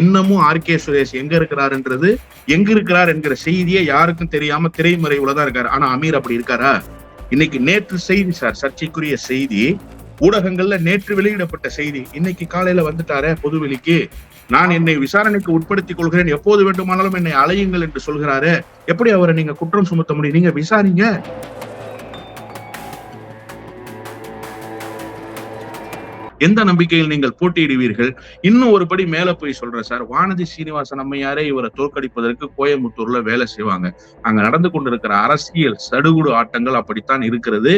இன்னமும் R. K. Suresh எங்க இருக்கிறாருன்றது எங்க இருக்கிறார் என்கிற செய்தியே யாருக்கும் தெரியாம திரைமறைவுல தான் இருக்காரு. ஆனா அமீர் அப்படி இருக்காரா? இன்னைக்கு நேற்று செய்தி சார் சர்ச்சைக்குரிய செய்தி ஊடகங்கள்ல நேற்று வெளியிடப்பட்ட செய்தி இன்னைக்கு காலையில வந்துட்டார பொதுவெளிக்கு. நான் என்னை விசாரணைக்கு உட்படுத்திக் கொள்கிறேன். எப்போது வேண்டுமானாலும் என்னை அலையுங்கள் என்று சொல்கிறாரு. எப்படி அவரை நீங்க குற்றம் சுமத்த முடியும்? நீங்க விசாரிங்க. எந்த நம்பிக்கையில் நீங்கள் போட்டியிடுவீர்கள்? இன்னும் ஒரு படி மேல போய் சொல்றேன் சார். வானதி சீனிவாசன் அம்மையாரே இவரை தோற்கடிப்பதற்கு கோயம்புத்தூர்ல வேலை செய்வாங்க. அங்க நடந்து கொண்டிருக்கிற அரசியல் சடுகுடு ஆட்டங்கள் அப்படித்தான் இருக்கிறது.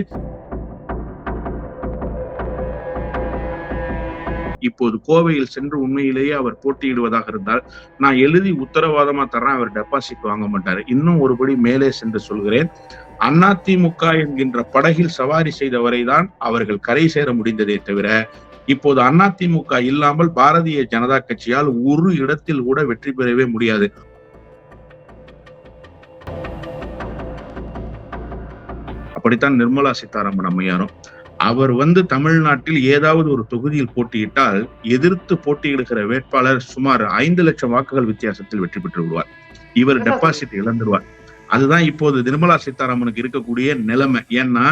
இப்போது கோவையில் சென்று உண்மையிலேயே அவர் போட்டியிடுவதாக இருந்தால் நான் எழுதி உத்தரவாதமா தர்றேன் அவர் டெபாசிட் வாங்க மாட்டாரு. இன்னும் ஒருபடி மேலே சென்று சொல்கிறேன். அதிமுக என்கின்ற படகில் சவாரி செய்தவரை தான் அவர்கள் கரை சேர முடிந்ததே தவிர இப்போது அதிமுக இல்லாமல் பாரதிய ஜனதா கட்சியால் ஒரு இடத்தில் கூட வெற்றி பெறவே முடியாது. அப்படித்தான் நிர்மலா சீதாராமன் அம்மையாரும் அவர் வந்து தமிழ்நாட்டில் ஏதாவது ஒரு தொகுதியில் போட்டியிட்டால் எதிர்த்து போட்டியிடுகிற வேட்பாளர் சுமார் ஐந்து லட்சம் வாக்குகள் வித்தியாசத்தில் வெற்றி பெற்று விடுவார். இவர் டெபாசிட் இழந்துருவார். அதுதான் இப்போது நிர்மலா சீதாராமனுக்கு இருக்கக்கூடிய நிலைமை. ஏன்னா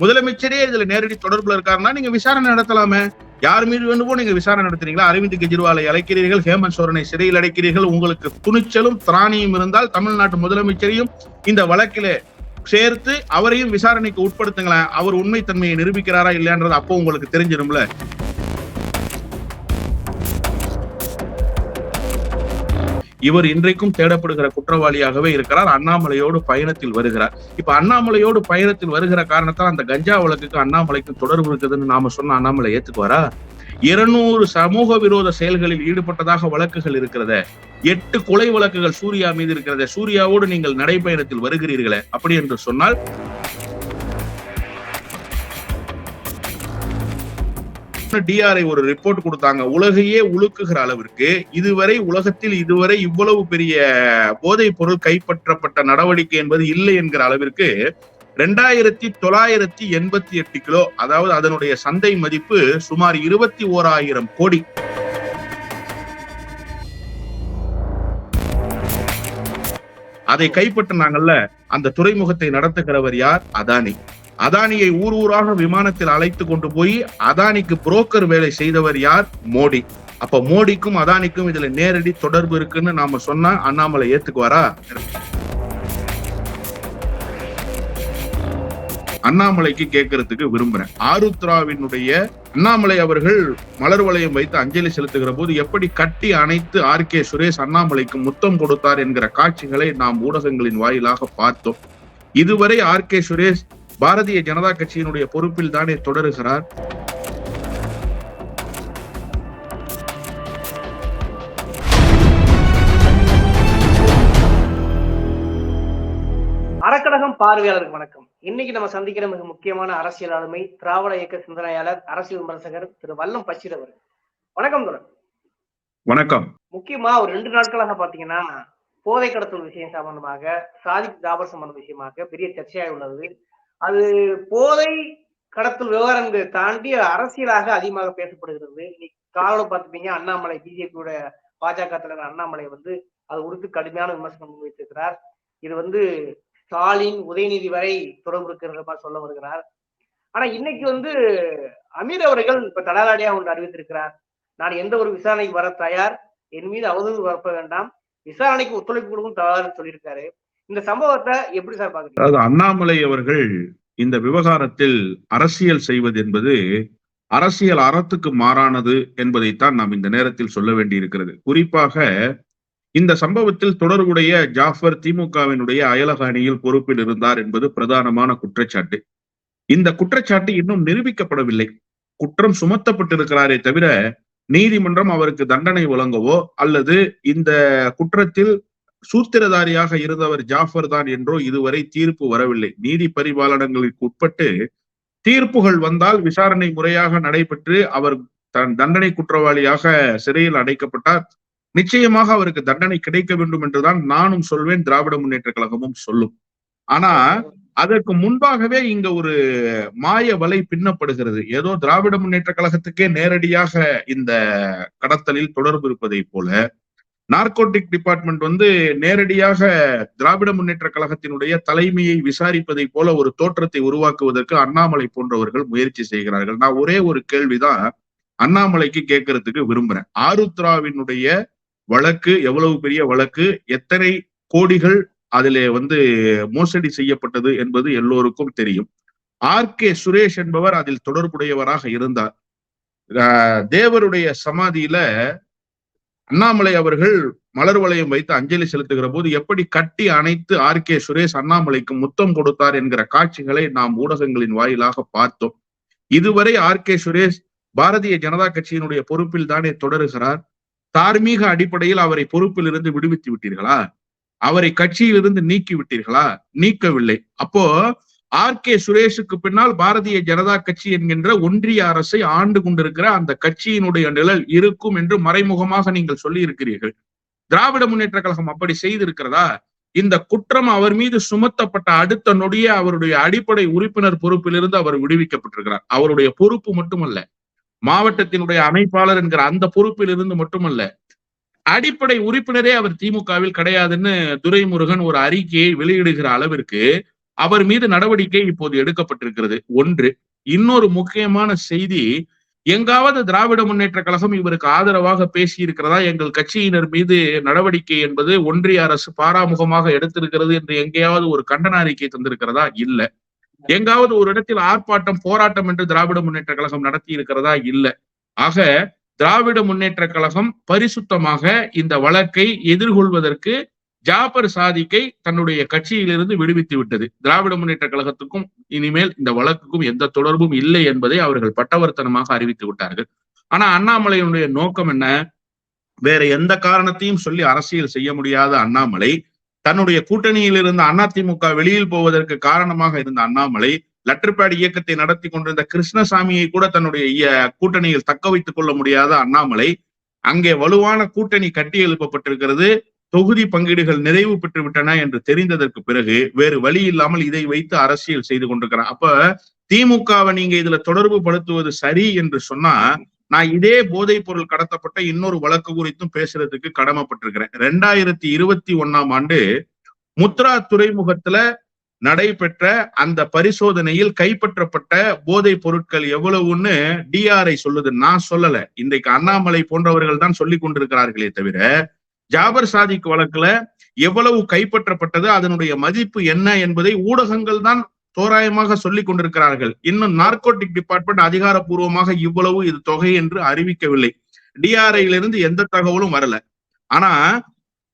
முதலமைச்சரே இதுல நேரடி தொடர்புல இருக்காருன்னா நீங்க விசாரணை நடத்தலாமே. யார் மீது வேண்டுமோ நீங்க விசாரணை நடத்துறீங்களா? அரவிந்த் கெஜ்ரிவாலை அழைக்கிறீர்கள் ஹேமந்த் சோரனை சிறையில் அடைக்கிறீர்கள் உங்களுக்கு துணிச்சலும் திராணியும் இருந்தால் தமிழ்நாட்டு முதலமைச்சரையும் இந்த வழக்கிலே சேர்த்து அவரையும் விசாரணைக்கு உட்படுத்துங்களேன். அவர் உண்மைத்தன்மையை நிரூபிக்கிறாரா இல்லையான்றது அப்போ உங்களுக்கு தெரிஞ்சிடும்ல இவர் இன்றைக்கும் தேடப்படுகிற குற்றவாளியாகவே இருக்கிறார். அண்ணாமலையோடு பயணத்தில் வருகிறார். இப்ப அண்ணாமலையோடு பயணத்தில் வருகிற காரணத்தால் அந்த கஞ்சா வழக்குக்கு அண்ணாமலைக்கு தொடர்பு இருக்குதுன்னு நாம சொன்ன அண்ணாமலை ஏத்துக்குவாரா? இருநூறு சமூக விரோத செயல்களில் ஈடுபட்டதாக வழக்குகள் இருக்கிறத. எட்டு கொலை வழக்குகள் சூர்யா மீது இருக்கிறத. சூர்யாவோடு நீங்கள் நடைபயணத்தில் வருகிறீர்களே. அப்படி என்று சொன்னால் டிஆர்ஐ ஒரு ரிப்போர்ட் கொடுத்தாங்க. உலகையே உழுக்குகிற அளவிற்கு இதுவரை உலகத்தில் இதுவரை இவ்வளவு பெரிய போதைப் பொருள் கைப்பற்றப்பட்ட நடவடிக்கை என்பது இல்லை என்கிற அளவிற்கு ரெண்டாயிரத்தி தொள்ளாயிரத்தி எண்பத்தி எட்டு கிலோ அதாவது அதனுடைய சந்தை மதிப்பு சுமார் இருபத்தி ஓராயிரம் கோடி. அதை கைப்பற்றினாங்கல்ல அந்த துறைமுகத்தை நடத்துகிறவர் யார்? அதானி. அதானியை ஊர் ஊராக விமானத்தில் அழைத்து கொண்டு போய் அதானிக்கு புரோக்கர் வேலை செய்தவர் யார்? மோடி. அப்ப மோடிக்கும் அதானிக்கும் இதுல நேரடி தொடர்பு இருக்குன்னு நாம சொன்னா அண்ணாமலை ஏத்துக்குவாரா? அண்ணாமலைக்கு கேட்கறதுக்கு விரும்புறேன். ஆருத்ராவினுடைய அண்ணாமலை அவர்கள் மலர் வளையம் வைத்து அஞ்சலி செலுத்துகிற போது எப்படி கட்டி அணைத்து ஆர். கே. சுரேஷ் அண்ணாமலைக்கு முத்தம் கொடுத்தார் என்கிற காட்சிகளை நாம் ஊடகங்களின் வாயிலாக பார்த்தோம். இதுவரை ஆர். கே. சுரேஷ் பாரதிய ஜனதா கட்சியினுடைய பொறுப்பில் தானே தொடருகிறார்? அறக்கழகம் பார்வையாளருக்கு வணக்கம். இன்னைக்கு நம்ம சந்திக்கிற மிக முக்கியமான அரசியல் ஆளுமை திராவிட இயக்க சிந்தனையாளர் அரசியல் விமர்சகர் திரு வல்லம் பஷீர் அவர் வணக்கம் தொடர் வணக்கம். முக்கியமா ஒரு ரெண்டு நாட்களாக பாத்தீங்கன்னா போதை கடத்தல் விஷயம் சம்பந்தமாக சாதிக் ஜாபர் சம்பந்த விஷயமாக பெரிய சர்ச்சையாக உள்ளது. அது போதை கடத்தல் விவகாரங்களை தாண்டி அரசியலாக அதிகமாக பேசப்படுகிறது. இன்னைக்கு காலையில பார்த்துப்பீங்க அண்ணாமலை பிஜேபியோட பாஜக தலைவர் அண்ணாமலை வந்து அது குறித்து கடுமையான விமர்சனம் முன்வைத்திருக்கிறார். இது வந்து ஸ்டாலின் உதயநிதி வரை தொடர்பு இருக்கிற மாதிரி சொல்ல வருகிறார். ஆனா இன்னைக்கு வந்து அமீர் அவர்கள் இப்ப தடாலாடியா ஒன்று அறிவித்திருக்கிறார். நான் எந்த ஒரு விசாரணைக்கு வர தயார். என் மீது அவதூறு வரப்ப வேண்டாம். விசாரணைக்கு ஒத்துழைப்பு கொடுக்கும் தவறுன்னு சொல்லியிருக்காரு. இந்த சம்பவத்தை எப்படி சார் பாக்குறீங்க? அதாவது அண்ணாமலை அவர்கள் இந்த விவகாரத்தில் அரசியல் செய்வது என்பது அரசியல் அறத்துக்கு மாறானது என்பதைத்தான் நாம் இந்த நேரத்தில் சொல்ல வேண்டியிருக்கிறது. குறிப்பாக இந்த சம்பவத்தில் தொடர்புடைய ஜாஃபர் திமுகவினுடைய அயலக அணியில் பொறுப்பில் இருந்தார் என்பது பிரதானமான குற்றச்சாட்டு. இந்த குற்றச்சாட்டு இன்னும் நிரூபிக்கப்படவில்லை. குற்றம் சுமத்தப்பட்டிருக்கிறாரே தவிர நீதிமன்றம் அவருக்கு தண்டனை வழங்கவோ அல்லது இந்த குற்றத்தில் சூத்திரதாரியாக இருந்தவர் ஜாஃபர் தான் என்றோ இதுவரை தீர்ப்பு வரவில்லை. நீதி பரிபாலனங்களுக்கு உட்பட்டு தீர்ப்புகள் வந்தால் விசாரணை முறையாக நடைபெற்று அவர் தன் தண்டனை குற்றவாளியாக சிறையில் அடைக்கப்பட்டார். நிச்சயமாக அவருக்கு தண்டனை கிடைக்க வேண்டும் என்றுதான் நானும் சொல்வேன் திராவிட முன்னேற்ற கழகமும் சொல்லும். ஆனா அதற்கு முன்பாகவே இங்க ஒரு மாய வலை பின்னப்படுகிறது. ஏதோ திராவிட முன்னேற்ற கழகத்துக்கே நேரடியாக இந்த கடத்தலில் தொடர்பு இருப்பதை போல நார்கோட்டிக் டிபார்ட்மெண்ட் வந்து நேரடியாக திராவிட முன்னேற்ற கழகத்தினுடைய தலைமையை விசாரிப்பதை போல ஒரு தோற்றத்தை உருவாக்குவதற்கு அண்ணாமலை போன்றவர்கள் முயற்சி செய்கிறார்கள். நான் ஒரே ஒரு கேள்விதான் அண்ணாமலைக்கு கேட்கறதுக்கு விரும்புறேன். ஆருத்ராவினுடைய வழக்கு எவ்வளவு பெரிய வழக்கு எத்தனை கோடிகள் அதிலே வந்து மோசடி செய்யப்பட்டது என்பது எல்லோருக்கும் தெரியும். ஆர் கே சுரேஷ் என்பவர் அதில் தொடர்புடையவராக இருந்தார். ஆஹ் தேவருடைய சமாதியில அண்ணாமலை அவர்கள் மலர் வளையம் வைத்து அஞ்சலி செலுத்துகிற போது எப்படி கட்டி அணைத்து ஆர் கே சுரேஷ் அண்ணாமலைக்கு முத்தம் கொடுத்தார் என்கிற காட்சிகளை நாம் ஊடகங்களின் வாயிலாக பார்த்தோம். இதுவரை ஆர் கே சுரேஷ் பாரதிய ஜனதா கட்சியினுடைய பொறுப்பில் தானே தொடருகிறார்? தார்மீக அடிப்படையில் அவரை பொறுப்பில் இருந்து விடுவித்து விட்டீர்களா? அவரை கட்சியிலிருந்து நீக்கி விட்டீர்களா? நீக்கவில்லை. அப்போ ஆர். கே. சுரேஷுக்கு பின்னால் பாரதிய ஜனதா கட்சி என்கின்ற ஒன்றிய அரசை ஆண்டு கொண்டிருக்கிற அந்த கட்சியினுடைய நிழல் இருக்கும் என்று மறைமுகமாக நீங்கள் சொல்லி இருக்கிறீர்கள் திராவிட முன்னேற்ற கழகம் அப்படி செய்திருக்கிறதா? இந்த குற்றம் அவர் மீது சுமத்தப்பட்ட அடுத்த நொடியே அவருடைய அடிப்படை உறுப்பினர் பொறுப்பிலிருந்து அவர் விடுவிக்கப்பட்டிருக்கிறார். அவருடைய பொறுப்பு மட்டுமல்ல மாவட்டத்தினுடைய அமைப்பாளர் என்கிற அந்த பொறுப்பிலிருந்து மட்டுமல்ல அடிப்படை உறுப்பினரே அவர் திமுகவில் கிடையாதுன்னு துரைமுருகன் ஒரு அறிக்கையை வெளியிடுகிற அளவிற்கு அவர் மீது நடவடிக்கை இப்போது எடுக்கப்பட்டிருக்கிறது. ஒன்று இன்னொரு முக்கியமான செய்தி எங்காவது திராவிட முன்னேற்ற கழகம் இவருக்கு ஆதரவாக பேசி இருக்கிறதா எங்கள் கட்சியினர் மீது நடவடிக்கை என்பது ஒன்றிய அரசு பாராமுகமாக எடுத்திருக்கிறது என்று எங்கேயாவது ஒரு கண்டன அறிக்கை தந்திருக்கிறதா? இல்ல. எங்காவது ஒரு இடத்தில் ஆர்ப்பாட்டம் போராட்டம் என்று திராவிட முன்னேற்ற கழகம் நடத்தி இருக்கிறதா இல்ல. ஆக திராவிட முன்னேற்ற கழகம் பரிசுத்தமாக இந்த வழக்கை எதிர்கொள்வதற்கு ஜாபர் சாதிக்கை தன்னுடைய கட்சியிலிருந்து விடுவித்து விட்டது. திராவிட முன்னேற்ற கழகத்துக்கும் இனிமேல் இந்த வழக்குக்கும் எந்த தொடர்பும் இல்லை என்பதை அவர்கள் பட்டவர்த்தனமாக அறிவித்து விட்டார்கள். ஆனா அண்ணாமலையினுடைய நோக்கம் என்ன? வேற எந்த காரணத்தையும் சொல்லி அரசியல் செய்ய முடியாத அண்ணாமலை தன்னுடைய கூட்டணியில் இருந்த அதிமுக வெளியில் போவதற்கு காரணமாக இருந்த அண்ணாமலை லட்டர்பேட் இயக்கத்தை நடத்தி கொண்டிருந்த கிருஷ்ணசாமியை கூட தன்னுடைய கூட்டணியில் தக்க வைத்துக் கொள்ள முடியாத அண்ணாமலை அங்கே வலுவான கூட்டணி கட்டி எழுப்பப்பட்டிருக்கிறது. தொகுதி பங்கீடுகள் நிறைவு பெற்று விட்டன என்று தெரிந்ததற்கு பிறகு வேறு வழி இல்லாமல் இதை வைத்து அரசியல் செய்து கொண்டிருக்கிறான் அப்ப திமுகவை நீங்க இதுல தொடர்பு படுத்துவது சரி என்று சொன்னா நான் இதே போதைப் பொருள் கடத்தப்பட்ட இன்னொரு வழக்கு குறித்தும் பேசுறதுக்கு கடமைப்பட்டிருக்கிறேன். ரெண்டாயிரத்தி இருபத்தி ஒன்னாம் ஆண்டு முத்ரா துறைமுகத்துல நடைபெற்ற அந்த பரிசோதனையில் கைப்பற்றப்பட்ட போதைப் பொருட்கள் எவ்வளவுன்னு டிஆர்ஐ சொல்லுது. நான் சொல்லல. இன்றைக்கு அண்ணாமலை போன்றவர்கள் தான் சொல்லி கொண்டிருக்கிறார்களே தவிர ஜாபர் சாதிக் வழக்குல எவ்வளவு கைப்பற்றப்பட்டது அதனுடைய மதிப்பு என்ன என்பதை ஊடகங்கள் தான் தோராயமாக சொல்லிக் கொண்டிருக்கிறார்கள். இன்னும் நார்கோட்டிக் டிபார்ட்மெண்ட் அதிகாரப்பூர்வமாக இவ்வளவு இது தொகை என்று அறிவிக்கவில்லை. டிஆர்ஐயிலிருந்து எந்த தகவலும் வரல. ஆனா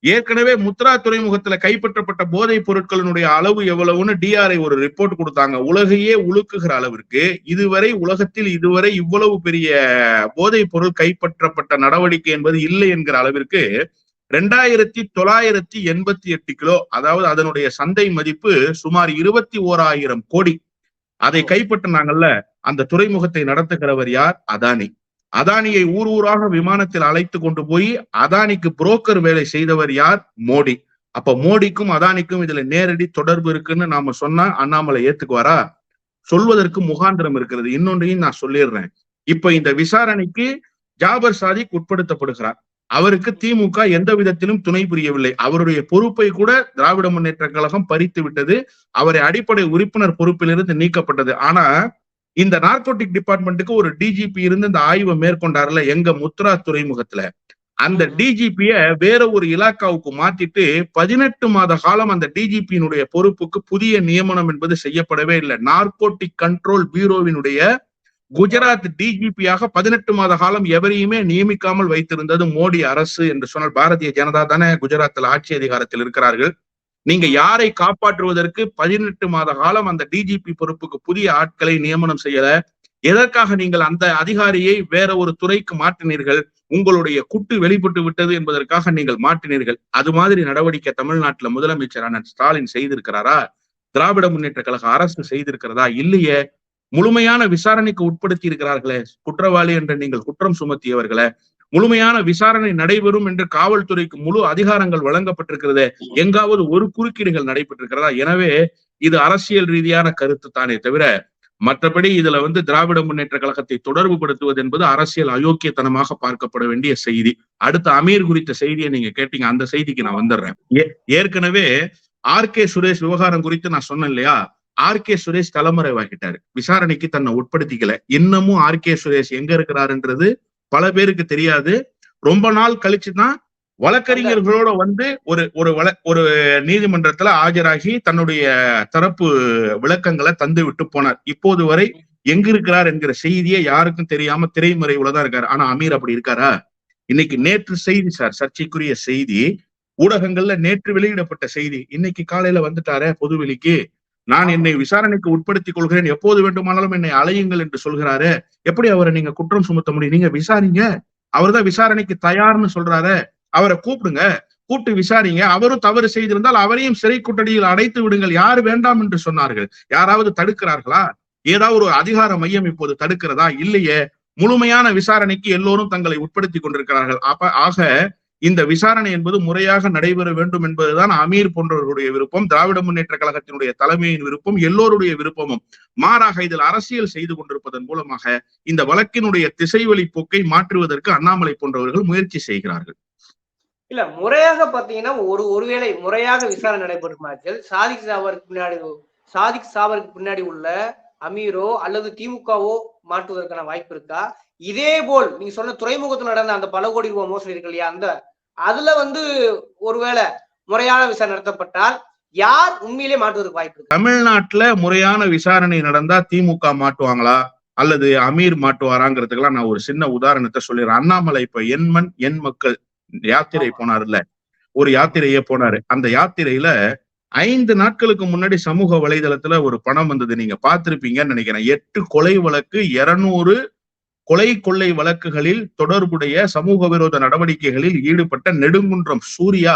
ஏற்கனவே முத்ரா துறைமுகத்துல கைப்பற்றப்பட்ட போதைப் பொருட்களினுடைய அளவு எவ்வளவுன்னு டிஆர்ஐ ஒரு ரிப்போர்ட் கொடுத்தாங்க. உலகையே உழுக்குகிற அளவிற்கு இதுவரை உலகத்தில் இதுவரை இவ்வளவு பெரிய போதைப் பொருள் கைப்பற்றப்பட்ட நடவடிக்கை என்பது இல்லை என்கிற அளவிற்கு ரெண்டாயிரத்தி தொள்ளாயிரத்தி எண்பத்தி எட்டு கிலோ அதாவது அதனுடைய சந்தை மதிப்பு சுமார் இருபத்தி ஓராயிரம் கோடி. அதை கைப்பற்றினாங்கல்ல அந்த துறைமுகத்தை நடத்துகிறவர் யார்? அதானி. அதானியை ஊர் ஊராக விமானத்தில் அழைத்து கொண்டு போய் அதானிக்கு புரோக்கர் வேலை செய்தவர் யார்? மோடி. அப்ப மோடிக்கும் அதானிக்கும் இதுல நேரடி தொடர்பு இருக்குன்னு நாம சொன்னா அண்ணாமலை ஏத்துக்குவாரா? சொல்வதற்கு முகாந்திரம் இருக்கிறது. இன்னொன்றையும் நான் சொல்லிடுறேன். இப்ப இந்த விசாரணைக்கு ஜாபர் சாதிக் உட்படுத்தப்படுகிறார். அவருக்கு திமுக எந்த விதத்திலும் துணை புரியவில்லை. அவருடைய பொறுப்பை கூட திராவிட முன்னேற்ற கழகம் பறித்து விட்டது. அவரை அடிப்படை உறுப்பினர் பொறுப்பிலிருந்து நீக்கப்பட்டது. ஆனா இந்த நார்கோட்டிக் டிபார்ட்மெண்ட்டுக்கு ஒரு டிஜிபி இருந்து இந்த ஆய்வை மேற்கொண்டார்ல எங்க முத்ரா துறைமுகத்துல. அந்த டிஜிபிய வேற ஒரு இலாக்காவுக்கு மாத்திட்டு பதினெட்டு மாத காலம் அந்த டிஜிபியினுடைய பொறுப்புக்கு புதிய நியமனம் என்பது செய்யப்படவே இல்லை. நார்கோட்டிக் கண்ட்ரோல் பியூரோவினுடைய குஜராத் டிஜிபியாக பதினெட்டு மாத காலம் எவரையுமே நியமிக்காமல் வைத்திருந்தது மோடி அரசு என்று சொன்னால் பாரதிய ஜனதா தானே குஜராத்தில் ஆட்சி அதிகாரத்தில் இருக்கிறார்கள். நீங்க யாரை காப்பாற்றுவதற்கு பதினெட்டு மாத காலம் அந்த டிஜிபி பொறுப்புக்கு புதிய ஆட்களை நியமனம் செய்யல? எதற்காக நீங்கள் அந்த அதிகாரியை வேற ஒரு துறைக்கு மாற்றினீர்கள்? உங்களுடைய குட்டு வெளிப்பட்டு விட்டது என்பதற்காக நீங்கள் மாற்றினீர்கள். அது மாதிரி நடவடிக்கை தமிழ்நாட்டுல முதலமைச்சர் அண்ணன் ஸ்டாலின் செய்திருக்கிறாரா? திராவிட முன்னேற்ற கழக அரசு செய்திருக்கிறதா? இல்லையே. முழுமையான விசாரணைக்கு உட்படுத்தி இருக்கிறார்களே குற்றவாளி என்று நீங்கள் குற்றம் சுமத்தியவர்களே. முழுமையான விசாரணை நடைபெறும் என்று காவல்துறைக்கு முழு அதிகாரங்கள் வழங்கப்பட்டிருக்கிறது. எங்காவது ஒரு குறுக்கீடுகள் நடைபெற்றிருக்கிறதா? எனவே இது அரசியல் ரீதியான கருத்து தானே தவிர மற்றபடி இதுல வந்து திராவிட முன்னேற்ற கழகத்தை தொடர்பு படுத்துவது என்பது அரசியல் அயோக்கியத்தனமாக பார்க்கப்பட வேண்டிய செய்தி. அடுத்த அமீர் குறித்த செய்தியை நீங்க கேட்டீங்க. அந்த செய்திக்கு நான் வந்துடுறேன். ஏ- ஏற்கனவே ஆர் கே சுரேஷ் விவகாரம் குறித்து நான் சொன்னேன் இல்லையா? ஆர் கே சுரேஷ் தலைமறைவாகிட்டாரு விசாரணைக்கு தன்னை உட்படுத்திக்கல. இன்னமும் ஆர் கே சுரேஷ் எங்க இருக்கிறாருன்றது பல பேருக்கு தெரியாது. ரொம்ப நாள் கழிச்சுதான் வழக்கறிஞர்களோட வந்து ஒரு ஒரு வழ ஒரு நீதிமன்றத்துல ஆஜராகி தன்னுடைய தரப்பு விளக்கங்களை தந்து விட்டு போனார். இப்போது வரை எங்க இருக்கிறார் என்கிற செய்தியை யாருக்கும் தெரியாம திரைமறைவுல தான் இருக்காரு. ஆனா அமீர் அப்படி இருக்காரா? இன்னைக்கு நேற்று செய்தி சார் சர்ச்சைக்குரிய செய்தி. ஊடகங்கள்ல நேற்று வெளியிடப்பட்ட செய்தி. இன்னைக்கு காலையில வந்துட்டாரே பொதுவெளிக்கு. நான் என்னை விசாரணைக்கு உட்படுத்திக் கொள்கிறேன். எப்போது வேண்டுமானாலும் என்னை அலையுங்கள் என்று சொல்கிறாரு. எப்படி அவரை நீங்க குற்றம் சுமத்த முடியும்? நீங்க விசாரிங்க. அவர்தான் விசாரணைக்கு தயார்னு சொல்றாரு. அவரை கூப்பிடுங்க. கூப்பிட்டு விசாரிங்க. அவரும் தவறு செய்திருந்தால் அவரையும் சிறை கூட்டணியில் அடைத்து விடுங்கள். யார் வேண்டாம் என்று சொன்னார்கள்? யாராவது தடுக்கிறார்களா? ஏதாவது ஒரு அதிகார மையம் இப்போது தடுக்கிறதா? இல்லையே. முழுமையான விசாரணைக்கு எல்லோரும் தங்களை உட்படுத்தி கொண்டிருக்கிறார்கள். அப்ப ஆக இந்த விசாரணை என்பது முறையாக நடைபெற வேண்டும் என்பதுதான் அமீர் போன்றவர்களுடைய விருப்பம் திராவிட முன்னேற்ற கழகத்தினுடைய தலைமையின் விருப்பம் எல்லோருடைய விருப்பமும். மாறாக இதில் அரசியல் செய்து கொண்டிருப்பதன் மூலமாக இந்த வழக்கினுடைய திசைவழி போக்கை மாற்றுவதற்கு அண்ணாமலை போன்றவர்கள் முயற்சி செய்கிறார்கள். இல்ல முறையாக பாத்தீங்கன்னா ஒரு ஒருவேளை முறையாக விசாரணை நடைபெறுமாச்சல் சாதிக் சாவருக்கு பின்னாடி சாதிக் சாவருக்கு பின்னாடி உள்ள அமீரோ அல்லது திமுகவோ மாற்றுவதற்கான வாய்ப்பு இருக்கா? இதே போல் நீங்க சொன்ன துறைமுகத்துல நடந்த அந்த பல கோடி ரூபாய் மோசடி இருக்கு இல்லையா அந்த அதுல வந்து ஒருவேளை முறையான விசாரணை நடத்தப்பட்டால் யார் உண்மையிலே மாற்றுவதற்கு வாய்ப்பு தமிழ்நாட்டுல முறையான விசாரணை நடந்தா திமுக மாட்டுவாங்களா? அல்லது அமீர் மாட்டுவாராங்கிறதுக்கெல்லாம் நான் ஒரு சின்ன உதாரணத்தை சொல்லிடுறேன். அண்ணாமலை இப்ப என் மண் என் மக்கள் யாத்திரை போனார்ல. ஒரு யாத்திரையே போனாரு. அந்த யாத்திரையில ஐந்து நாட்களுக்கு முன்னாடி சமூக வலைதளத்துல ஒரு பணம் வந்தது. நீங்க பார்த்திருப்பீங்கன்னு நினைக்கிறேன். எட்டு கொலை வழக்கு இருநூறு கொலை கொள்ளை வழக்குகளில் தொடர்புடைய சமூக விரோத நடவடிக்கைகளில் ஈடுபட்ட நெடுங்குன்றம் சூர்யா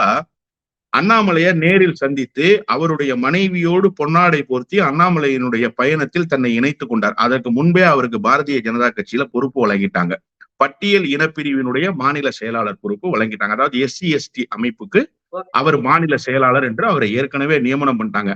அண்ணாமலைய நேரில் சந்தித்து அவருடைய மனைவியோடு பொன்னாடை போர்த்தி அண்ணாமலையினுடைய பயணத்தில் தன்னை இணைத்துக் கொண்டார். அதற்கு முன்பே அவருக்கு பாரதிய ஜனதா கட்சியில பொறுப்பு வழங்கிட்டாங்க. பட்டியல் இனப்பிரிவினுடைய மாநில செயலாளர் பொறுப்பு வழங்கிட்டாங்க. அதாவது எஸ்சி எஸ்டி அமைப்புக்கு அவர் மாநில செயலாளர் என்று அவரை ஏற்கனவே நியமனம் பண்ணிட்டாங்க.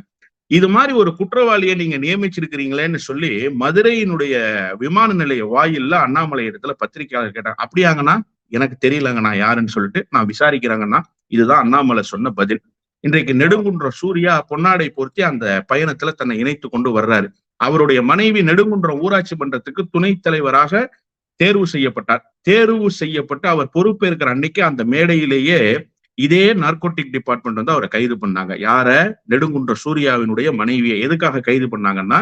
இது மாதிரி ஒரு குற்றவாளியை நீங்க நியமிச்சிருக்கிறீங்களேன்னு சொல்லி மதுரையினுடைய விமான நிலைய வாயில்ல அண்ணாமலை இடத்துல பத்திரிகையாளர் கேட்டாங்க. அப்படியாங்கண்ணா? எனக்கு தெரியலங்கண்ணா யாருன்னு சொல்லிட்டு நான் விசாரிக்கிறாங்கன்னா இதுதான் அண்ணாமலை சொன்ன பதில். இன்றைக்கு நெடுங்குன்ற சூர்யா பொன்னாடை பொருத்தி அந்த பயணத்துல தன்னை இணைத்து கொண்டு வர்றாரு. அவருடைய மனைவி நெடுங்குன்றம் ஊராட்சி மன்றத்துக்கு துணைத் தலைவராக தேர்வு செய்யப்பட்டார். தேர்வு செய்யப்பட்டு அவர் பொறுப்பேற்கிற அன்னைக்கு அந்த மேடையிலேயே இதே நார்கோட்டிக் டிபார்ட்மெண்ட் வந்து அவரை கைது பண்ணாங்க. யார? நெடுங்குன்ற சூர்யாவினுடைய மனைவியை. எதுக்காக கைது பண்ணாங்கன்னா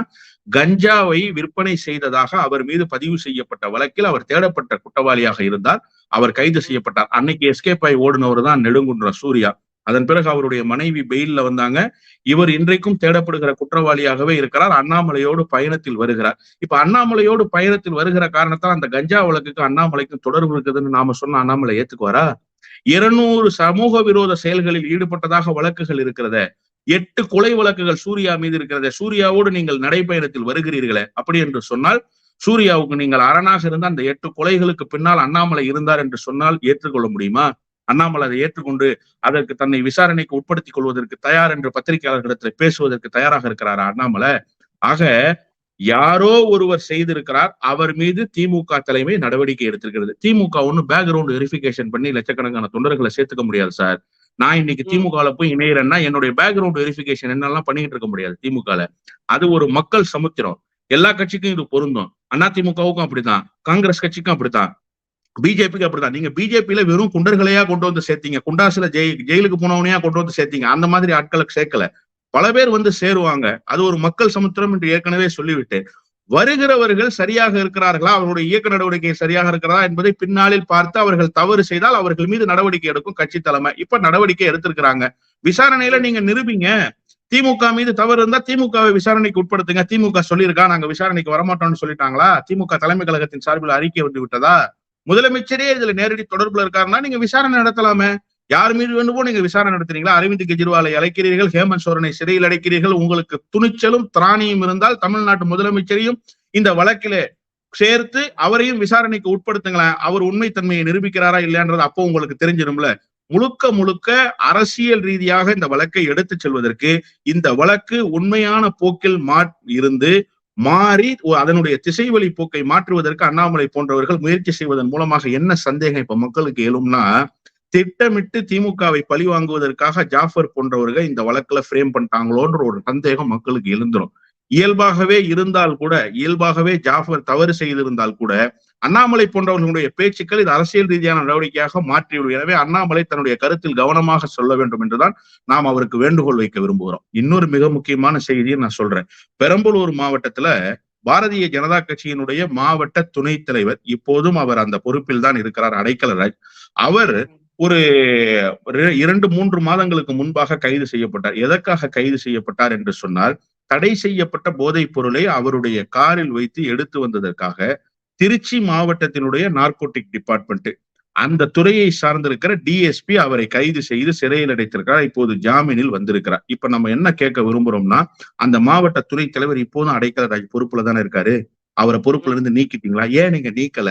கஞ்சாவை விற்பனை செய்ததாக அவர் மீது பதிவு செய்யப்பட்ட வழக்கில் அவர் தேடப்பட்ட குற்றவாளியாக இருந்தார். அவர் கைது செய்யப்பட்டார். அன்னைக்கு எஸ்கேப் ஆகி ஓடினவர் தான் நெடுங்குன்ற சூர்யா. அதன் பிறகு அவருடைய மனைவி பெயில்ல வந்தாங்க. இவர் இன்றைக்கும் தேடப்படுகிற குற்றவாளியாகவே இருக்கிறார். அண்ணாமலையோடு பயணத்தில் வருகிறார். இப்ப அண்ணாமலையோடு பயணத்தில் வருகிற காரணத்தால் அந்த கஞ்சா வழக்குக்கு அண்ணாமலைக்கும் தொடர்பு இருக்குதுன்னு நாம சொன்ன அண்ணாமலை ஏத்துக்குவாரா? இருநூறு சமூக விரோத செயல்களில் ஈடுபட்டதாக வழக்குகள் இருக்கிறத எட்டு கொலை வழக்குகள் சூர்யா மீது இருக்கிறத சூர்யாவோடு நீங்கள் நடைபயணத்தில் வருகிறீர்களே அப்படி என்று சொன்னால் சூர்யாவுக்கு நீங்கள் அரணாக இருந்த அந்த எட்டு கொலைகளுக்கு பின்னால் அண்ணாமலை இருந்தார் என்று சொன்னால் ஏற்றுக்கொள்ள முடியுமா? அண்ணாமலை அதை ஏற்றுக்கொண்டு அதற்கு தன்னை விசாரணைக்கு உட்படுத்திக் கொள்வதற்கு தயார் என்று பத்திரிகையாளர்களிடத்தில் பேசுவதற்கு தயாராக இருக்கிறாரா அண்ணாமலை? ஆக யாரோ ஒருவர் செய்திருக்கிறார் அவர் மீது திமுக தலைமை நடவடிக்கை எடுத்திருக்கிறது. திமுக ஒண்ணு பேக்ரவுண்ட் வெரிஃபிகேஷன் பண்ணி லட்சக்கணக்கான தொண்டர்களை சேர்த்துக்க முடியாது சார். நான் இன்னைக்கு திமுகல போய் இணையறேன்னா என்னுடைய பேக்ரவுண்ட் வெரிஃபிகேஷன் என்னெல்லாம் பண்ணிட்டு இருக்க முடியாது திமுகல. அது ஒரு மக்கள் சமுத்திரம். எல்லா கட்சிக்கும் இது பொருந்தும். அண்ணா திமுகவுக்கும் அப்படித்தான். காங்கிரஸ் கட்சிக்கும் அப்படித்தான். பிஜேபிக்கு அப்படித்தான். நீங்க பிஜேபியில வெறும் குண்டர்களையா கொண்டு வந்து சேர்த்தீங்க. குண்டாசுல ஜெய் ஜெயிலுக்கு போனவனையா கொண்டு வந்து சேர்த்தீங்க. அந்த மாதிரி ஆட்களுக்கு சேர்க்கல. பல பேர் வந்து சேருவாங்க. அது ஒரு மக்கள் சமுத்திரம் என்று ஏற்கனவே சொல்லிவிட்டு வருகிறவர்கள் சரியாக இருக்கிறார்களா? அவர்களுடைய இயக்க நடவடிக்கை சரியாக இருக்கிறதா என்பதை பின்னாளில் பார்த்து அவர்கள் தவறு செய்தால் அவர்கள் மீது நடவடிக்கை எடுக்கும் கட்சி தலைமை. இப்ப நடவடிக்கை எடுத்திருக்கிறாங்க. விசாரணையில நீங்க நிரூபிங்க. திமுக மீது தவறு இருந்தா திமுகவை விசாரணைக்கு உட்படுத்துங்க. திமுக சொல்லியிருக்கா? நாங்க விசாரணைக்கு வரமாட்டோம்னு சொல்லிட்டாங்களா? திமுக தலைமை கழகத்தின் சார்பில் அறிக்கை வந்து விட்டதா முதலமைச்சரே இதுல நேரடி தொடர்புல இருக்காருன்னா நீங்க விசாரணை நடத்தலாமே. யார் மீது வேண்டுமோ நீங்க விசாரணை நடத்துறீங்களா? அரவிந்த் கெஜ்ரிவாலை அழைக்கிறீர்கள் ஹேமந்த் சோரனை சிறையில் அடைக்கிறீர்கள் உங்களுக்கு துணிச்சலும் திராணியும் இருந்தால் தமிழ்நாட்டு முதலமைச்சரையும் இந்த வழக்கிலே சேர்த்து அவரையும் விசாரணைக்கு உட்படுத்துங்களேன். அவர் உண்மைத்தன்மையை நிரூபிக்கிறாரா இல்லையான்றது அப்போ உங்களுக்கு தெரிஞ்சிடும்ல முழுக்க முழுக்க அரசியல் ரீதியாக இந்த வழக்கை எடுத்துச் செல்வதற்கு இந்த வழக்கு உண்மையான போக்கில் மா இருந்து மாறி அதனுடைய திசை வழி போக்கை மாற்றுவதற்கு அண்ணாமலை போன்றவர்கள் முயற்சி செய்வதன் மூலமாக என்ன சந்தேகம் இப்ப மக்களுக்கு எழும்னா திட்டமிட்டு திமுகவை பழி வாங்குவதற்காக ஜாஃபர் போன்றவர்கள் இந்த வழக்குல ஃப்ரேம் பண்ணிட்டாங்களோன்ற ஒரு சந்தேகம் மக்களுக்கு எழுந்துரும். இயல்பாகவே இருந்தால் கூட இயல்பாகவே ஜாஃபர் தவறு செய்திருந்தால் கூட அண்ணாமலை போன்றவர்களுடைய பேச்சுக்கள் இது அரசியல் ரீதியான நடவடிக்கையாக மாற்றிவிடும் எனவே அண்ணாமலை தன்னுடைய கருத்தில் கவனமாக சொல்ல வேண்டும் என்றுதான் நாம் அவருக்கு வேண்டுகோள் வைக்க விரும்புகிறோம். இன்னொரு மிக முக்கியமான செய்தியை நான் சொல்றேன். பெரம்பலூர் மாவட்டத்துல பாரதிய ஜனதா கட்சியினுடைய மாவட்ட துணைத் தலைவர் இப்போதும் அவர் அந்த பொறுப்பில் தான் இருக்கிறார் அடைக்கலராஜ் அவர் ஒரு இரண்டு மூன்று மாதங்களுக்கு முன்பாக கைது செய்யப்பட்டார். எதற்காக கைது செய்யப்பட்டார் என்று சொன்னால் தடை செய்யப்பட்ட போதைப் பொருளை அவருடைய காரில் வைத்து எடுத்து வந்ததற்காக திருச்சி மாவட்டத்தினுடைய நார்கோட்டிக் டிபார்ட்மெண்ட் அந்த துறையை சார்ந்திருக்கிற டிஎஸ்பி அவரை கைது செய்து சிறையில் அடைத்திருக்கிறார். இப்போது ஜாமீனில் வந்திருக்கிறார். இப்ப நம்ம என்ன கேட்க விரும்புறோம்னா அந்த மாவட்ட துறை தலைவர் இப்போதும் அடைக்கல பொறுப்புல தானே இருக்காரு? அவரை பொறுப்புல இருந்து நீக்கிட்டீங்களா? ஏன் நீங்க நீக்கல?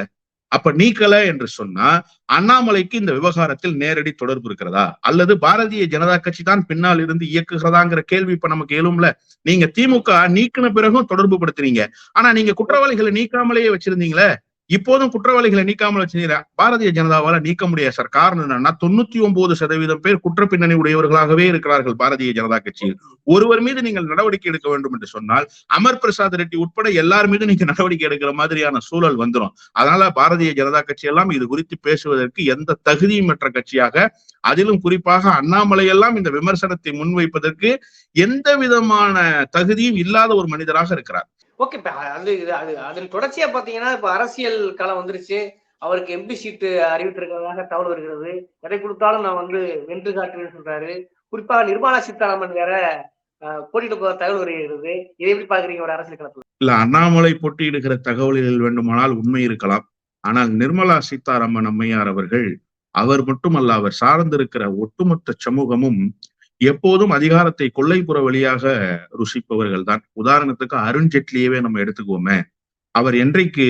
அப்ப நீக்கல என்று சொன்னா அண்ணாமலைக்கு இந்த விவகாரத்தில் நேரடி தொடர்பு இருக்கிறதா? அல்லது பாரதிய ஜனதா கட்சி தான் பின்னால் இருந்து இயக்குகிறதாங்கிற கேள்வி இப்ப நமக்கு எழும்ல? நீங்க திமுக நீக்கின பிறகும் தொடர்பு படுத்துறீங்க ஆனா நீங்க குற்றவாளிகளை நீக்காமலேயே வச்சிருந்தீங்களே? இப்போதும் குற்றவாளிகளை நீக்காமல் வச்சிருந்தீங்க பாரதிய ஜனதாவால நீக்க முடியாது சார். காரணம் என்னன்னா தொண்ணூத்தி ஒன்பது சதவீதம் பேர் குற்ற பின்னணி உடையவர்களாகவே இருக்கிறார்கள் பாரதிய ஜனதா கட்சியில். ஒருவர் மீது நீங்கள் நடவடிக்கை எடுக்க வேண்டும் என்று சொன்னால் அமர் பிரசாத் ரெட்டி உட்பட எல்லார் மீது நீங்க நடவடிக்கை எடுக்கிற மாதிரியான சூழல் வந்துரும். அதனால பாரதிய ஜனதா கட்சி எல்லாம் இது குறித்து பேசுவதற்கு எந்த தகுதியுமற்ற கட்சியாக அதிலும் குறிப்பாக அண்ணாமலை எல்லாம் இந்த விமர்சனத்தை முன்வைப்பதற்கு எந்த விதமான தகுதியும் இல்லாத ஒரு மனிதராக இருக்கிறார். ஓகே இப்ப அது இது அது அதன் தொடர்ச்சியா பாத்தீங்கன்னா இப்ப அரசியல் களம் வந்துருச்சு. அவருக்கு எம்பி சீட்டு அறிவித்திருக்கிறதாக தகவல் வருகிறது. எதை கொடுத்தாலும் நான் வந்து வென்று காட்டுவேன்னு சொல்றாரு. குறிப்பாக நிர்மலா சீதாராமன் வேற அஹ், போட்டியிட போகிற தகவல் வருகிறது. இதை எப்படி பாக்குறீங்க ஒரு அரசியல் களத்துல? இல்ல அண்ணாமலை போட்டியிடுகிற தகவல்கள் வேண்டுமானால் உண்மை இருக்கலாம். ஆனால் நிர்மலா சீதாராமன் அம்மையார் அவர்கள் அவர் மட்டுமல்ல அவர் சார்ந்திருக்கிற ஒட்டுமொத்த சமூகமும் எப்போதும் அதிகாரத்தை கொள்ளைப்புற வழியாக ருசிப்பவர்கள் தான் உதாரணத்துக்கு அருண்ஜேட்லியவே நம்ம எடுத்துக்குவோமே. அவர் என்றைக்கு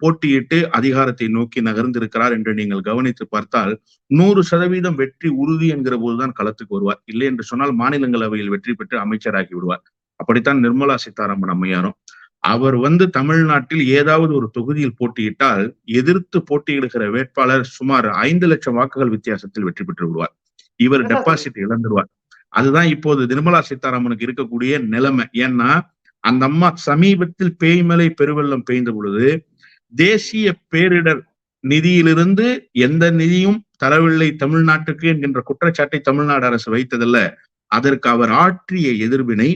போட்டியிட்டு அதிகாரத்தை நோக்கி நகர்ந்திருக்கிறார் என்று நீங்கள் கவனித்து பார்த்தால் நூறு சதவீதம் வெற்றி உறுதி என்கிற போதுதான் களத்துக்கு வருவார். இல்லை என்று சொன்னால் மாநிலங்களவையில் வெற்றி பெற்று அமைச்சராகி விடுவார். அப்படித்தான் நிர்மலா சீதாராமன் அம்மையாரும். அவர் வந்து தமிழ்நாட்டில் ஏதாவது ஒரு தொகுதியில் போட்டியிட்டால் எதிர்த்து போட்டியிடுகிற வேட்பாளர் சுமார் ஐந்து லட்சம் வாக்குகள் வித்தியாசத்தில் வெற்றி பெற்று விடுவார். இவர் டெபாசிட் இழந்துருவார் அதுதான் இப்போது நிர்மலா சீதாராமனுக்கு இருக்கக்கூடிய நிலைமை. ஏன்னா அந்த அம்மா சமீபத்தில் பேய்மலை பெருவெள்ளம் பெய்ந்த பொழுது தேசிய பேரிடர் நிதியிலிருந்து எந்த நிதியும் தரவில்லை தமிழ்நாட்டுக்கு என்கின்ற குற்றச்சாட்டை தமிழ்நாடு அரசு வைத்ததல்ல. அதற்கு அவர் ஆற்றிய எதிர்வினை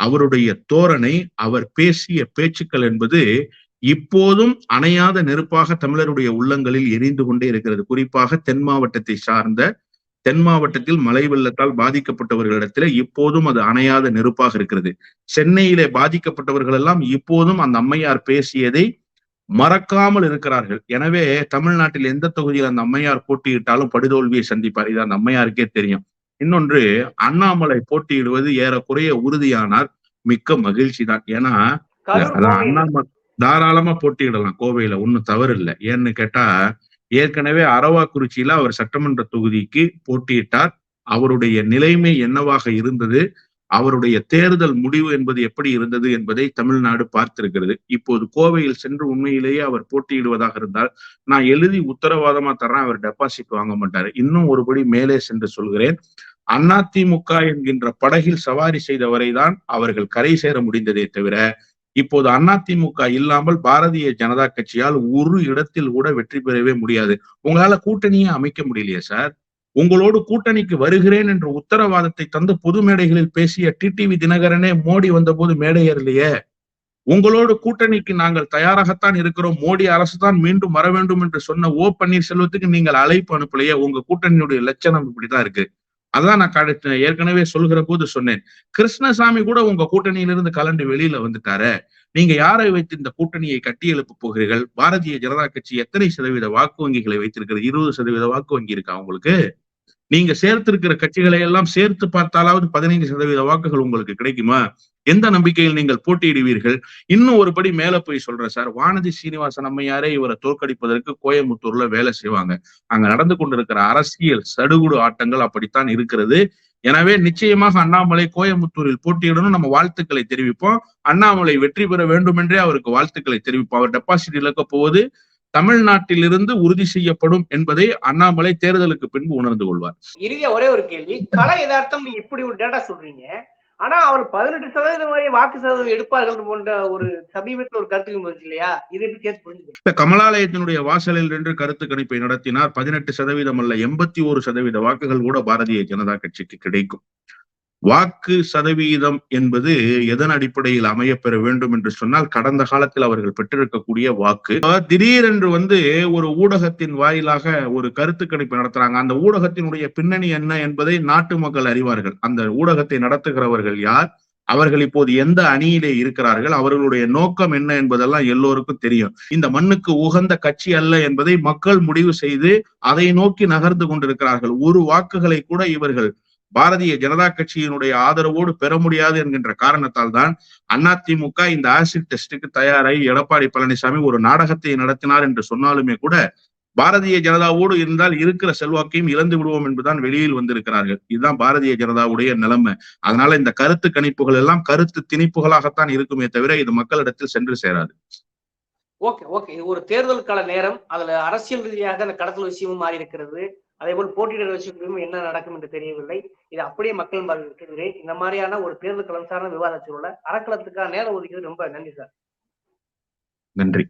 அவருடைய தோரணை அவர் பேசிய பேச்சுக்கள் என்பது இப்போதும் அணையாத நெருப்பாக தமிழருடைய உள்ளங்களில் எரிந்து கொண்டே இருக்கிறது. குறிப்பாக தென் மாவட்டத்தை சார்ந்த தென் மாவட்டத்தில் மழை வெள்ளத்தால் பாதிக்கப்பட்டவர்களிடத்துல இப்போதும் அது அணையாத நெருப்பாக இருக்கிறது. சென்னையிலே பாதிக்கப்பட்டவர்கள் எல்லாம் இப்போதும் அந்த அம்மையார் பேசியதை மறக்காமல் இருக்கிறார்கள். எனவே தமிழ்நாட்டில் எந்த தொகுதியில் அந்த அம்மையார் போட்டியிட்டாலும் படுதோல்வியை சந்திப்பார். இது அந்த அம்மையாருக்கே தெரியும். இன்னொன்று அண்ணாமலை போட்டியிடுவது ஏறக்குறைய உறுதியானார் மிக்க மகிழ்ச்சி தான். ஏன்னா அண்ணாமலை தாராளமா போட்டியிடலாம். கோவையில ஒண்ணும் தவறு இல்லை ஏன்னு கேட்டா ஏற்கனவே அரவாக்குறிச்சியில அவர் சட்டமன்ற தொகுதிக்கு போட்டியிட்டார். அவருடைய நிலைமை என்னவாக இருந்தது? அவருடைய தேர்தல் முடிவு என்பது எப்படி இருந்தது என்பதை தமிழ்நாடு பார்த்திருக்கிறது. இப்போது கோவையில் சென்று உண்மையிலேயே அவர் போட்டியிடுவதாக இருந்தால் நான் எழுதி உத்தரவாதமா தர்றேன் அவர் டெபாசிட் வாங்க மாட்டார். இன்னும் ஒருபடி மேலே சென்று சொல்கிறேன். அதிமுக என்கின்ற படகில் சவாரி செய்தவரை தான் அவர்கள் கரை சேர முடிந்ததே தவிர இப்போது அதிமுக இல்லாமல் பாரதிய ஜனதா கட்சியால் ஒரு இடத்தில் கூட வெற்றி பெறவே முடியாது. உங்களால கூட்டணியே அமைக்க முடியலையே சார்? உங்களோடு கூட்டணிக்கு வருகிறேன் என்ற உத்தரவாதத்தை தந்து பொது மேடைகளில் பேசிய டிடிவி தினகரனே மோடி வந்தபோது மேடையேறலையே உங்களோடு கூட்டணிக்கு நாங்கள் தயாராகத்தான் இருக்கிறோம். மோடி அரசு தான் மீண்டும் வர வேண்டும் என்று சொன்ன ஓ பன்னீர்செல்வத்துக்கு நீங்கள் அழைப்பு அனுப்பலையே? உங்க கூட்டணியுடைய லட்சணம் இப்படிதான் இருக்கு. அதான் நான் கட- ஏற்கனவே சொல்கிற போது சொன்னேன். கிருஷ்ணசாமி கூட உங்க கூட்டணியிலிருந்து கலண்டு வெளியில வந்துட்டாரு. நீங்க யாரை வைத்து இந்த கூட்டணியை கட்டி எழுப்ப போகிறீர்கள்? பாரதிய ஜனதா கட்சி எத்தனை சதவீத வாக்கு வங்கிகளை வைத்திருக்கிறது? இருபது சதவீத வாக்கு வங்கி இருக்கா உங்களுக்கு? நீங்க சேர்த்திருக்கிற கட்சிகளை எல்லாம் சேர்த்து பார்த்தாலாவது பதினைந்து சதவீத வாக்குகள் உங்களுக்கு கிடைக்குமா? எந்த நம்பிக்கையில் நீங்கள் போட்டியிடுவீர்கள்? இன்னும் ஒரு படி மேல போய் சொல்றேன் சார். வானதி சீனிவாசன் அம்மையாரே இவரை தோற்கடிப்பதற்கு கோயம்புத்தூர்ல வேலை செய்வாங்க. அங்க நடந்து கொண்டிருக்கிற அரசியல் சடுகுடு ஆட்டங்கள் அப்படித்தான் இருக்கிறது. எனவே நிச்சயமாக அண்ணாமலை கோயம்புத்தூரில் போட்டியிடணும். நம்ம வாழ்த்துக்களை தெரிவிப்போம். அண்ணாமலை வெற்றி பெற வேண்டும் என்றே அவருக்கு வாழ்த்துக்களை தெரிவிப்போம். அவர் டெபாசிட் இழக்க போவது தமிழ்நாட்டிலிருந்து உறுதி செய்யப்படும் என்பதை அண்ணாமலை தேர்தலுக்கு பின்பு உணர்ந்து கொள்வார். இறுதியா ஒரே ஒரு கேள்வி கல யதார்த்தம் இப்படி ஒரு டேட்டா சொல்றீங்க ஆனா அவர் பதினெட்டு சதவீதம் வரை வாக்கு சதவீதம் எடுப்பார்கள் போன்ற ஒரு சமீபத்தில் ஒரு கருத்து வந்துச்சு இல்லையா? இதை எப்படி கேஸ் புரிஞ்சுக்கணும் இந்த கமலாலயத்தினுடைய வாசலில் நின்று கருத்து கணிப்பை நடத்தினார். பதினெட்டு சதவீதம் அல்ல எண்பத்தி ஒரு சதவீத வாக்குகள் கூட பாரதிய ஜனதா கட்சிக்கு கிடைக்கும். வாக்கு சதவீதம் என்பது எதன் அடிப்படையில் அமையப்பெற வேண்டும் என்று சொன்னால் கடந்த காலத்தில் அவர்கள் பெற்றிருக்கக்கூடிய வாக்கு. திடீரென்று வந்து ஒரு ஊடகத்தின் வாயிலாக ஒரு கருத்து கணிப்பு நடத்துறாங்க. அந்த ஊடகத்தினுடைய பின்னணி என்ன என்பதை நாட்டு மக்கள் அறிவார்கள். அந்த ஊடகத்தை நடத்துகிறவர்கள் யார்? அவர்கள் இப்போது எந்த அணியிலே இருக்கிறார்கள்? அவர்களுடைய நோக்கம் என்ன என்பதெல்லாம் எல்லோருக்கும் தெரியும். இந்த மண்ணுக்கு உகந்த கட்சி அல்ல என்பதை மக்கள் முடிவு செய்து அதை நோக்கி நகர்ந்து கொண்டிருக்கிறார்கள். ஒரு வாக்குகளை கூட இவர்கள் பாரதிய ஜனதா கட்சியினுடைய ஆதரவோடு பெற முடியாது என்கின்ற காரணத்தால் தான் அதிமுக இந்த ஆசிட் டெஸ்டுக்கு தயாராகி எடப்பாடி பழனிசாமி ஒரு நாடகத்தை நடத்தினார் என்று சொன்னாலுமே கூட பாரதிய ஜனதாவோடு இருந்தால் இருக்கிற செல்வாக்கையும் இழந்து விடுவோம் என்பதுதான் வெளியில் வந்திருக்கிறார்கள். இதுதான் பாரதிய ஜனதாவுடைய நிலைமை. அதனால இந்த கருத்து கணிப்புகள் எல்லாம் கருத்து திணிப்புகளாகத்தான் இருக்குமே தவிர இது மக்களிடத்தில் சென்று சேராது. Okay okay. இது ஒரு தேர்தல் கால நேரம். அதுல அரசியல் ரீதியாக அந்த கடத்தல் விஷயமும் மாறி இருக்கிறது அதே போல் போட்டியிட விஷயத்திலும் என்ன நடக்கும் என்று தெரியவில்லை. இது அப்படியே மக்கள் பார்வை இந்த மாதிரியான ஒரு தேர்தல் களம் சார்ந்த விவாத சூழலை அறக்களத்துக்கான நேரம் ஒதுக்கிறது ரொம்ப நன்றி சார். நன்றி.